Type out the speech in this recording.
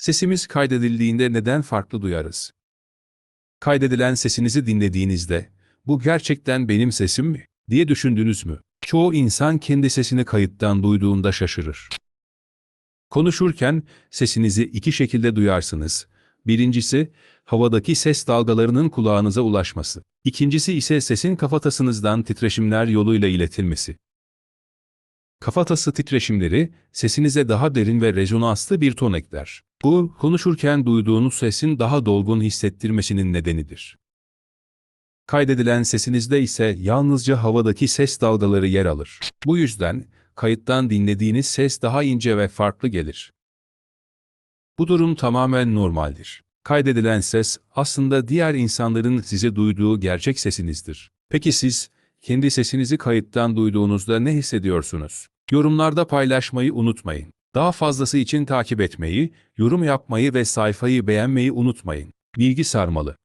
Sesimiz kaydedildiğinde neden farklı duyarız? Kaydedilen sesinizi dinlediğinizde, bu gerçekten benim sesim mi? diye düşündünüz mü? Çoğu insan kendi sesini kayıttan duyduğunda şaşırır. Konuşurken sesinizi iki şekilde duyarsınız. Birincisi, havadaki ses dalgalarının kulağınıza ulaşması. İkincisi ise sesin kafatasınızdan titreşimler yoluyla iletilmesi. Kafatası titreşimleri, sesinize daha derin ve rezonanslı bir ton ekler. Bu, konuşurken duyduğunuz sesin daha dolgun hissettirmesinin nedenidir. Kaydedilen sesinizde ise yalnızca havadaki ses dalgaları yer alır. Bu yüzden, kayıttan dinlediğiniz ses daha ince ve farklı gelir. Bu durum tamamen normaldir. Kaydedilen ses, aslında diğer insanların size duyduğu gerçek sesinizdir. Peki siz, kendi sesinizi kayıttan duyduğunuzda ne hissediyorsunuz? Yorumlarda paylaşmayı unutmayın. Daha fazlası için takip etmeyi, yorum yapmayı ve sayfayı beğenmeyi unutmayın. Bilgi sarmalı.